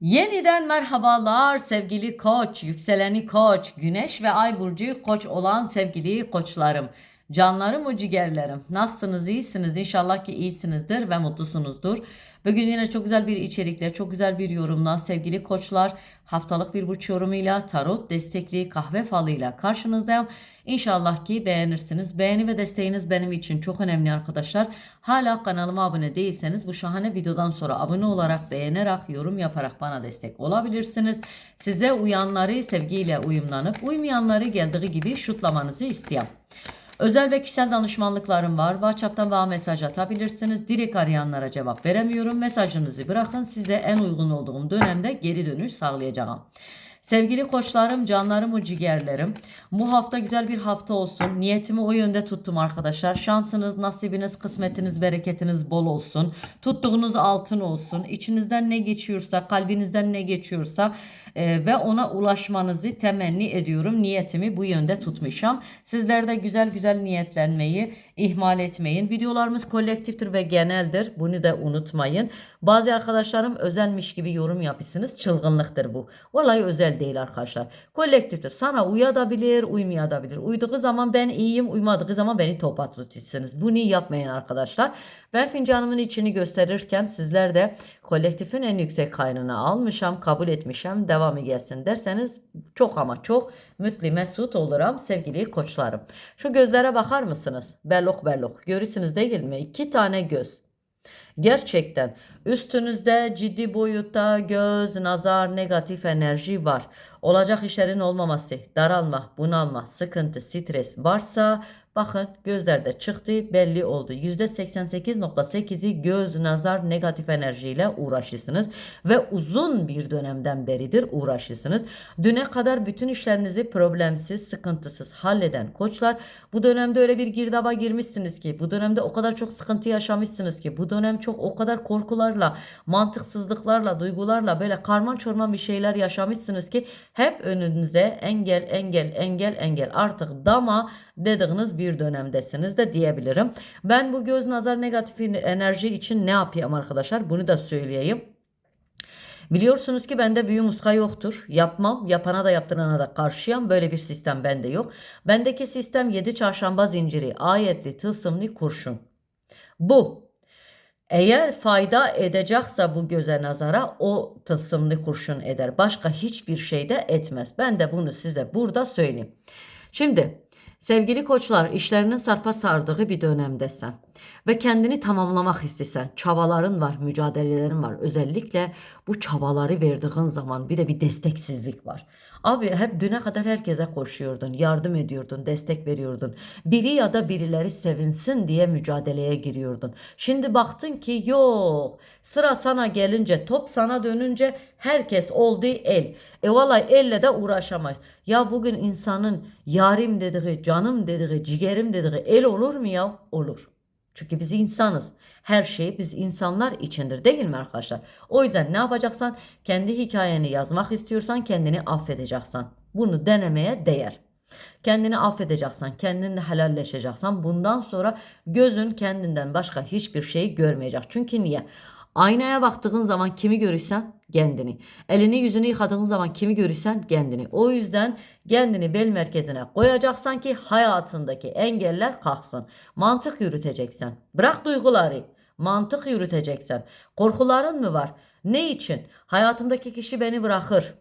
Yeniden merhabalar sevgili koç, yükseleni koç, güneş ve ay burcu koç olan sevgili koçlarım. Canlarım o ciğerlerim. Nasılsınız? iyisiniz? İnşallah ki iyisinizdir ve mutlusunuzdur. Bugün yine çok güzel bir içerikle, çok güzel bir yorumla sevgili koçlar haftalık bir burç yorumuyla, tarot destekli kahve falıyla karşınızdayım. İnşallah ki beğenirsiniz. Beğeni ve desteğiniz benim için çok önemli arkadaşlar. Hala kanalıma abone değilseniz bu şahane videodan sonra abone olarak, beğenerek, yorum yaparak bana destek olabilirsiniz. Size uyanları sevgiyle uyumlanıp uymayanları geldiği gibi şutlamanızı istiyorum. Özel ve kişisel danışmanlıklarım var. WhatsApp'tan bana mesaj atabilirsiniz. Direkt arayanlara cevap veremiyorum. Mesajınızı bırakın. Size en uygun olduğum dönemde geri dönüş sağlayacağım. Sevgili koçlarım, canlarım, ciğerlerim. Bu hafta güzel bir hafta olsun. Niyetimi o yönde tuttum arkadaşlar. Şansınız, nasibiniz, kısmetiniz, bereketiniz bol olsun. Tuttuğunuz altın olsun. İçinizden ne geçiyorsa, kalbinizden ne geçiyorsa e, ve ona ulaşmanızı temenni ediyorum. Niyetimi bu yönde tutmuşum. Sizler de güzel güzel niyetlenmeyi ihmal etmeyin. Videolarımız kolektiftir ve geneldir. Bunu da unutmayın. Bazı arkadaşlarım özelmiş gibi yorum yapıyorsunuz. Çılgınlıktır bu. Vallahi özel değil arkadaşlar. Kolektiftir. Sana uyabilir, uymayabilir. Uyduğu zaman ben iyiyim, uymadığı zaman beni topa tutuyorsunuz. Bunu yapmayın arkadaşlar. Ben fincanımın içini gösterirken sizler de kolektifin en yüksek hayrını almışam, kabul etmişim, devamı gelsin derseniz çok ama çok mutlu mesut olurum sevgili koçlarım. Şu gözlere bakar mısınız? Bellok bellok. Görürsünüz değil mi? İki tane göz. Gerçekten üstünüzde ciddi boyutta göz, nazar, negatif enerji var. Olacak işlerin olmaması, daralma, bunalma, sıkıntı, stres varsa bakın gözlerde çıktı belli oldu. %88.8'i göz, nazar, negatif enerjiyle uğraşırsınız ve uzun bir dönemden beridir uğraşırsınız. Düne kadar bütün işlerinizi problemsiz, sıkıntısız halleden koçlar bu dönemde öyle bir girdaba girmişsiniz ki bu dönemde o kadar çok sıkıntı yaşamışsınız ki bu dönem çok o kadar korkularla, mantıksızlıklarla, duygularla böyle karman çorman bir şeyler yaşamışsınız ki hep önünüze engel, engel, engel, engel artık dama dediğiniz bir dönemdesiniz de diyebilirim. Ben bu göz nazar negatif enerji için ne yapayım arkadaşlar? Bunu da söyleyeyim. Biliyorsunuz ki bende büyü muska yoktur. Yapmam. Yapana da yaptırana da karşıyam. Böyle bir sistem bende yok. Bendeki sistem 7 çarşamba zinciri, ayetli, tılsımlı, kurşun. Bu. Eğer fayda edecekse bu göze nazara o tılsımlı kurşun eder. Başka hiçbir şey de etmez. Ben de bunu size burada söyleyeyim. Şimdi Sevgili koçlar, işlerinin sarpa sardığı bir dönemdesin ve kendini tamamlamak istesen, çabaların var, mücadelelerin var. Özellikle bu çabaları verdiğin zaman bir de bir desteksizlik var. Abi hep düne kadar herkese koşuyordun, yardım ediyordun, destek veriyordun. Biri ya da birileri sevinsin diye mücadeleye giriyordun. Şimdi baktın ki yok. Sıra sana gelince, top sana dönünce herkes oldu el. E vallahi elle de uğraşamayız. Ya bugün insanın yarim dediği, canım dediği, ciğerim dediği el olur mu ya? Olur. Çünkü biz insanız. Her şey biz insanlar içindir değil mi arkadaşlar? O yüzden ne yapacaksan kendi hikayeni yazmak istiyorsan kendini affedeceksin. Bunu denemeye değer. Kendini affedeceksen, kendinle helalleşeceksen bundan sonra gözün kendinden başka hiçbir şey görmeyecek. Çünkü niye? Aynaya baktığın zaman kimi görürsen kendini. Elini yüzünü yıkadığın zaman kimi görürsen kendini. O yüzden kendini bel merkezine koyacaksan ki hayatındaki engeller kalksın. Mantık yürüteceksen. Bırak duyguları. Mantık yürüteceksen. Korkuların mı var? Ne için? Hayatımdaki kişi beni bırakır.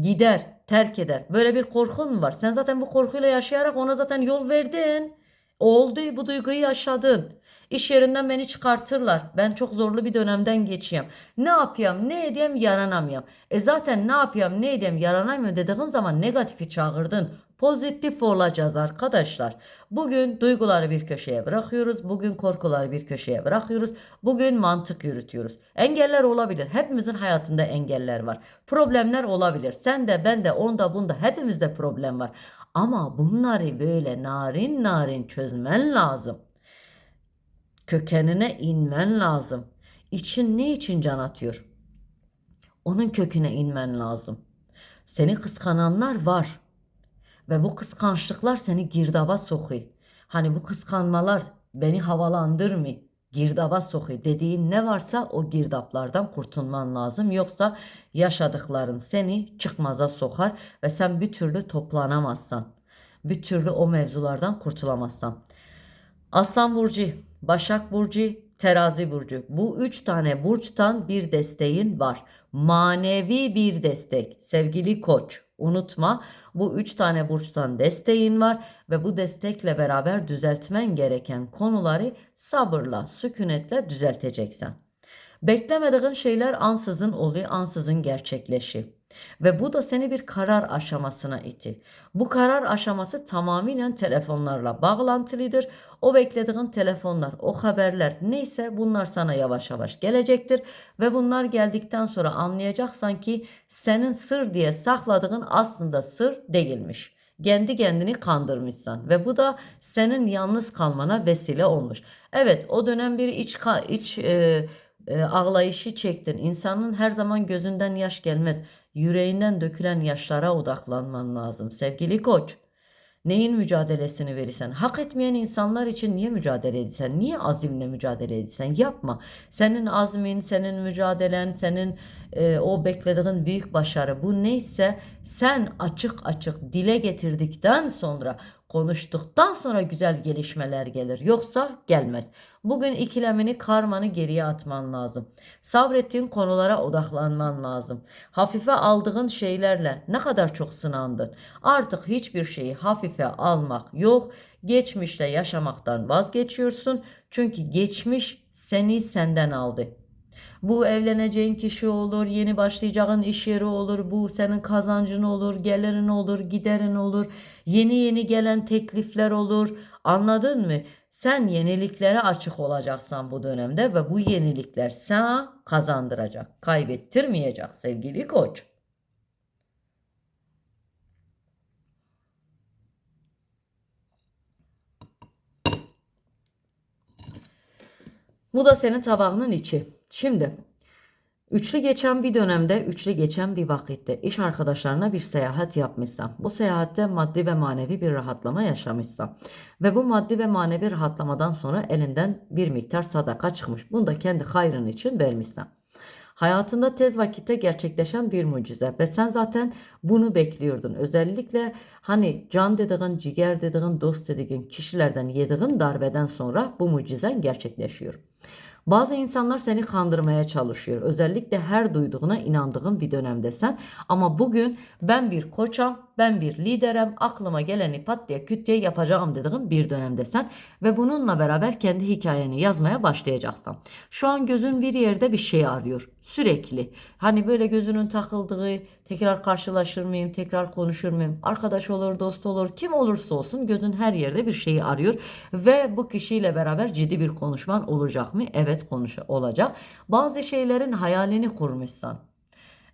Gider, terk eder. Böyle bir korkun mu var? Sen zaten bu korkuyla yaşayarak ona zaten yol verdin. Oldu bu duyguyu yaşadın. İş yerinden beni çıkartırlar. Ben çok zorlu bir dönemden geçiyorum. Ne yapayım, ne edeyim, yaranamıyorum. E zaten ne yapayım, ne edeyim, yaranamıyorum dediğin zaman negatifi çağırdın. Pozitif olacağız arkadaşlar. Bugün duyguları bir köşeye bırakıyoruz. Bugün korkuları bir köşeye bırakıyoruz. Bugün mantık yürütüyoruz. Engeller olabilir. Hepimizin hayatında engeller var. Problemler olabilir. Sen de ben de onda bunda hepimizde problem var. Ama bunları böyle narin narin çözmen lazım. Kökenine inmen lazım. İçin ne için can atıyor? Onun köküne inmen lazım. Seni kıskananlar var. Ve bu kıskançlıklar seni girdaba sokuyor. Hani bu kıskanmalar beni havalandırmıyor girdaba sokuyor. Dediğin ne varsa o girdaplardan kurtulman lazım. Yoksa yaşadıkların seni çıkmaza sokar ve sen bir türlü toplanamazsan. Bir türlü o mevzulardan kurtulamazsan. Aslan Burcu, Başak Burcu, Terazi Burcu. Bu üç tane burçtan bir desteğin var. Manevi bir destek. Sevgili koç unutma bu üç tane burçtan desteğin var ve bu destekle beraber düzeltmen gereken konuları sabırla, sükunetle düzelteceksin. Beklemediğin şeyler ansızın oluyor, ansızın gerçekleşiyor. Ve bu da seni bir karar aşamasına iti. Bu karar aşaması tamamen telefonlarla bağlantılıdır. O beklediğin telefonlar, o haberler neyse bunlar sana yavaş yavaş gelecektir. Ve bunlar geldikten sonra anlayacaksan ki senin sır diye sakladığın aslında sır değilmiş. Kendi kendini kandırmışsan ve bu da senin yalnız kalmana vesile olmuş. Evet o dönem bir iç, iç e, e, ağlayışı çektin. İnsanın her zaman gözünden yaş gelmez. Yüreğinden dökülen yaşlara odaklanman lazım sevgili koç. Neyin mücadelesini verirsen, hak etmeyen insanlar için niye mücadele edilsen, niye azimle mücadele edilsen yapma. Senin azmin, senin mücadelen, senin e, o beklediğin büyük başarı bu neyse sen açık açık dile getirdikten sonra konuştuktan sonra güzel gelişmeler gelir. Yoksa gelmez. Bugün ikilemini, karmanı geriye atman lazım. Sabrettiğin konulara odaklanman lazım. Hafife aldığın şeylerle ne kadar çok sınandın. Artık hiçbir şeyi hafife almak yok. Geçmişle yaşamaktan vazgeçiyorsun. Çünkü geçmiş seni senden aldı. Bu evleneceğin kişi olur, yeni başlayacağın iş yeri olur, bu senin kazancın olur, gelirin olur, giderin olur, yeni yeni gelen teklifler olur. Anladın mı? Sen yeniliklere açık olacaksan bu dönemde ve bu yenilikler sana kazandıracak, kaybettirmeyecek sevgili koç. Bu da senin tabağının içi. Şimdi üçlü geçen bir dönemde, üçlü geçen bir vakitte iş arkadaşlarına bir seyahat yapmışsan, bu seyahatte maddi ve manevi bir rahatlama yaşamışsan ve bu maddi ve manevi rahatlamadan sonra elinden bir miktar sadaka çıkmış. Bunu da kendi hayrın için vermişsen. Hayatında tez vakitte gerçekleşen bir mucize ve sen zaten bunu bekliyordun. Özellikle hani can dediğin, ciğer dediğin, dost dediğin kişilerden yediğin darbeden sonra bu mucizen gerçekleşiyor. Bazı insanlar seni kandırmaya çalışıyor. Özellikle her duyduğuna inandığın bir dönemdesen. Ama bugün ben bir koçam, ben bir liderem, aklıma geleni pat diye küt diye yapacağım dediğin bir dönemdesen. Ve bununla beraber kendi hikayeni yazmaya başlayacaksın. Şu an gözün bir yerde bir şey arıyor. Sürekli. Hani böyle gözünün takıldığı, tekrar karşılaşır mıyım, tekrar konuşur muyum, arkadaş olur, dost olur, kim olursa olsun gözün her yerde bir şeyi arıyor. Ve bu kişiyle beraber ciddi bir konuşman olacak mı? Evet konuş olacak. Bazı şeylerin hayalini kurmuşsan.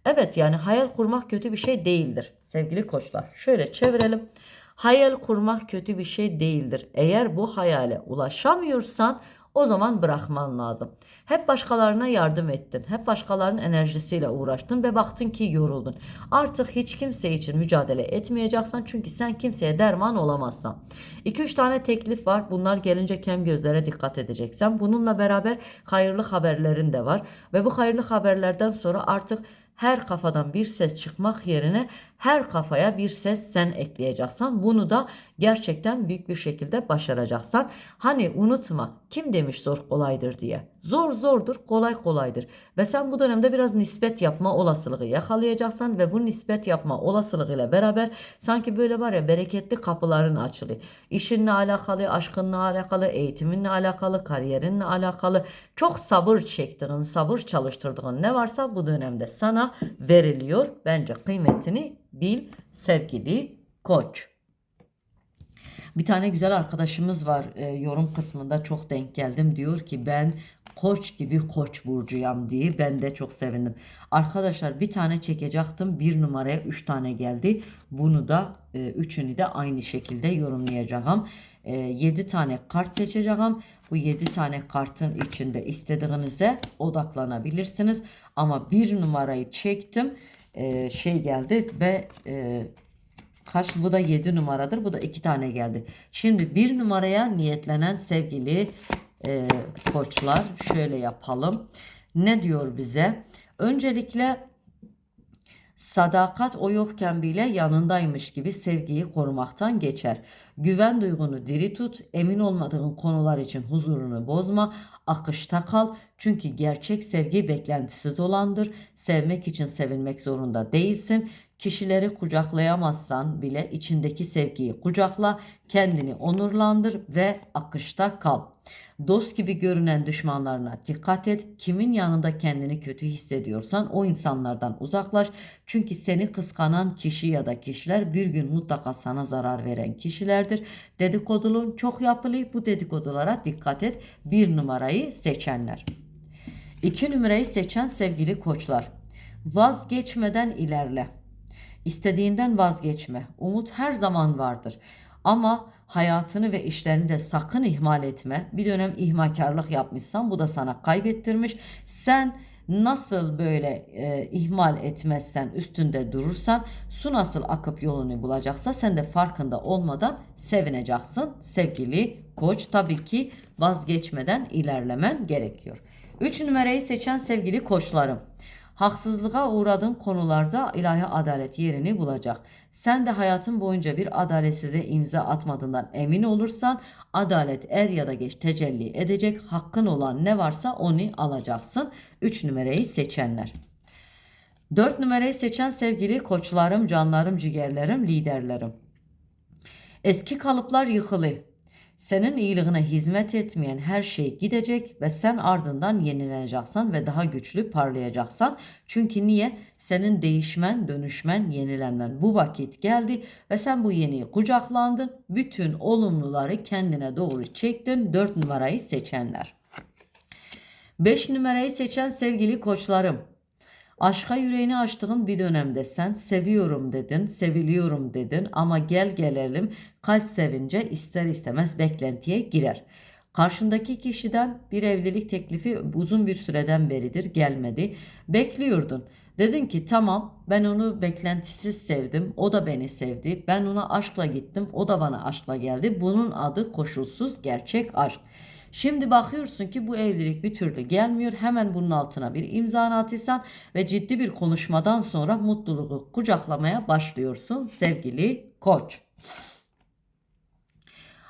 Evet yani hayal kurmak kötü bir şey değildir sevgili koçlar. Şöyle çevirelim. Hayal kurmak kötü bir şey değildir. Eğer bu hayale ulaşamıyorsan o zaman bırakman lazım. Hep başkalarına yardım ettin. Hep başkalarının enerjisiyle uğraştın ve baktın ki yoruldun. Artık hiç kimse için mücadele etmeyeceksin çünkü sen kimseye derman olamazsan. 2-3 tane teklif var. Bunlar gelince kem gözlere dikkat edeceksen. Bununla beraber hayırlı haberlerin de var ve bu hayırlı haberlerden sonra artık her kafadan bir ses çıkmak yerine her kafaya bir ses sen ekleyeceksin. Bunu da gerçekten büyük bir şekilde başaracaksan. Hani unutma kim demiş zor kolaydır diye. Zor zordur, kolay kolaydır. Ve sen bu dönemde biraz nispet yapma olasılığı yakalayacaksan ve bu nispet yapma olasılığıyla beraber sanki böyle var ya bereketli kapıların açılıyor. İşinle alakalı, aşkınla alakalı, eğitiminle alakalı, kariyerinle alakalı çok sabır çektiğin, sabır çalıştırdığın ne varsa bu dönemde sana veriliyor. Bence kıymetini bil sevgili koç. Bir tane güzel arkadaşımız var e, yorum kısmında çok denk geldim. Diyor ki ben koç gibi koç burcuyam diye ben de çok sevindim. Arkadaşlar bir tane çekecektim bir numaraya üç tane geldi. Bunu da e, üçünü de aynı şekilde yorumlayacağım. E, 7 tane kart seçeceğim. Bu 7 tane kartın içinde istediğinize odaklanabilirsiniz. Ama bir numarayı çektim. E, şey geldi ve e, Kaç bu da 7 numaradır. Bu da 2 tane geldi. Şimdi bir numaraya niyetlenen sevgili e, koçlar. Şöyle yapalım. Ne diyor bize? Öncelikle Sadakat o yokken bile yanındaymış gibi sevgiyi korumaktan geçer. Güven duygunu diri tut, emin olmadığın konular için huzurunu bozma, akışta kal. Çünkü gerçek sevgi beklentisiz olandır. Sevmek için sevilmek zorunda değilsin. Kişileri kucaklayamazsan bile içindeki sevgiyi kucakla, kendini onurlandır ve akışta kal. Dost gibi görünen düşmanlarına dikkat et. Kimin yanında kendini kötü hissediyorsan o insanlardan uzaklaş. Çünkü seni kıskanan kişi ya da kişiler bir gün mutlaka sana zarar veren kişilerdir. Dedikodulun çok yapılı bu dedikodulara dikkat et. Bir numarayı seçenler. İki numarayı seçen sevgili koçlar. Vazgeçmeden ilerle. İstediğinden vazgeçme. Umut her zaman vardır. Ama hayatını ve işlerini de sakın ihmal etme. Bir dönem ihmalkarlık yapmışsan bu da sana kaybettirmiş. Sen nasıl böyle e, ihmal etmezsen üstünde durursan su nasıl akıp yolunu bulacaksa sen de farkında olmadan sevineceksin sevgili koç. Tabii ki vazgeçmeden ilerlemen gerekiyor. 3 numarayı seçen sevgili koçlarım. Haksızlığa uğradığın konularda ilahi adalet yerini bulacak. Sen de hayatın boyunca bir adaletsizliğe imza atmadığından emin olursan adalet er ya da geç tecelli edecek. Hakkın olan ne varsa onu alacaksın. 3 numarayı seçenler. 4 numarayı seçen sevgili koçlarım, canlarım, ciğerlerim, liderlerim. Eski kalıplar yıkılı. Senin iyiliğine hizmet etmeyen her şey gidecek ve sen ardından yenileneceksin ve daha güçlü parlayacaksan. Çünkü niye? Senin değişmen, dönüşmen, yenilenmen bu vakit geldi ve sen bu yeniyi kucaklandın. Bütün olumluları kendine doğru çektin. 4 numarayı seçenler. 5 numarayı seçen sevgili koçlarım. Aşka yüreğini açtığın bir dönemde sen seviyorum dedin, seviliyorum dedin ama gel gelelim kalp sevince ister istemez beklentiye girer. Karşındaki kişiden bir evlilik teklifi uzun bir süreden beridir gelmedi. Bekliyordun. Dedin ki tamam ben onu beklentisiz sevdim. O da beni sevdi. Ben ona aşkla gittim. O da bana aşkla geldi. Bunun adı koşulsuz gerçek aşk. Şimdi bakıyorsun ki bu evlilik bir türlü gelmiyor. Hemen bunun altına bir imza atırsan ve ciddi bir konuşmadan sonra mutluluğu kucaklamaya başlıyorsun sevgili koç.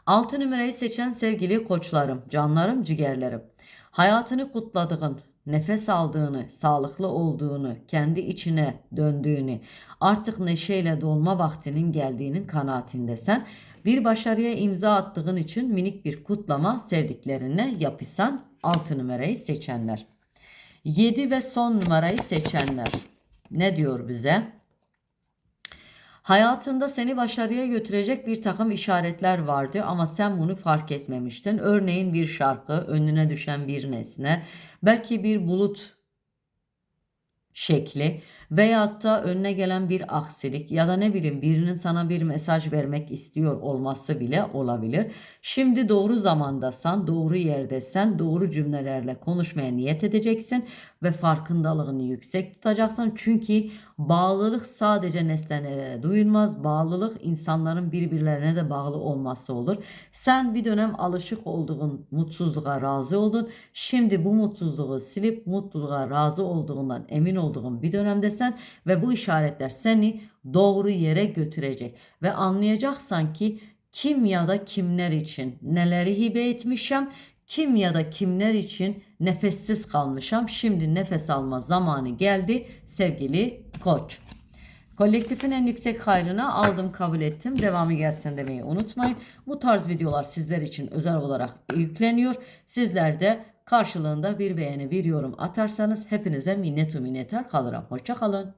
6 numarayı seçen sevgili koçlarım, canlarım, ciğerlerim. Hayatını kutladığın, nefes aldığını, sağlıklı olduğunu, kendi içine döndüğünü, artık neşeyle dolma vaktinin geldiğinin kanaatindesen, bir başarıya imza attığın için minik bir kutlama sevdiklerine yapısan 6 numarayı seçenler. 7 ve son numarayı seçenler. Ne diyor bize? Hayatında seni başarıya götürecek bir takım işaretler vardı ama sen bunu fark etmemiştin. Örneğin bir şarkı, önüne düşen bir nesne, belki bir bulut şekli veyahut da önüne gelen bir aksilik ya da ne bileyim birinin sana bir mesaj vermek istiyor olması bile olabilir. Şimdi doğru zamandasan, doğru yerdesen, doğru cümlelerle konuşmaya niyet edeceksin ve farkındalığını yüksek tutacaksın. Çünkü bağlılık sadece nesnelere duyulmaz. Bağlılık insanların birbirlerine de bağlı olması olur. Sen bir dönem alışık olduğun mutsuzluğa razı oldun. Şimdi bu mutsuzluğu silip mutluluğa razı olduğundan emin olduğun bir dönemdesin ve bu işaretler seni doğru yere götürecek ve anlayacaksan ki kim ya da kimler için neleri hibe etmişim kim ya da kimler için nefessiz kalmışam. Şimdi nefes alma zamanı geldi sevgili koç. Kolektifin en yüksek hayrına aldım kabul ettim. Devamı gelsin demeyi unutmayın. Bu tarz videolar sizler için özel olarak yükleniyor. Sizler de karşılığında bir beğeni bir yorum atarsanız hepinize minnet minnettar kalırım. Hoşçakalın.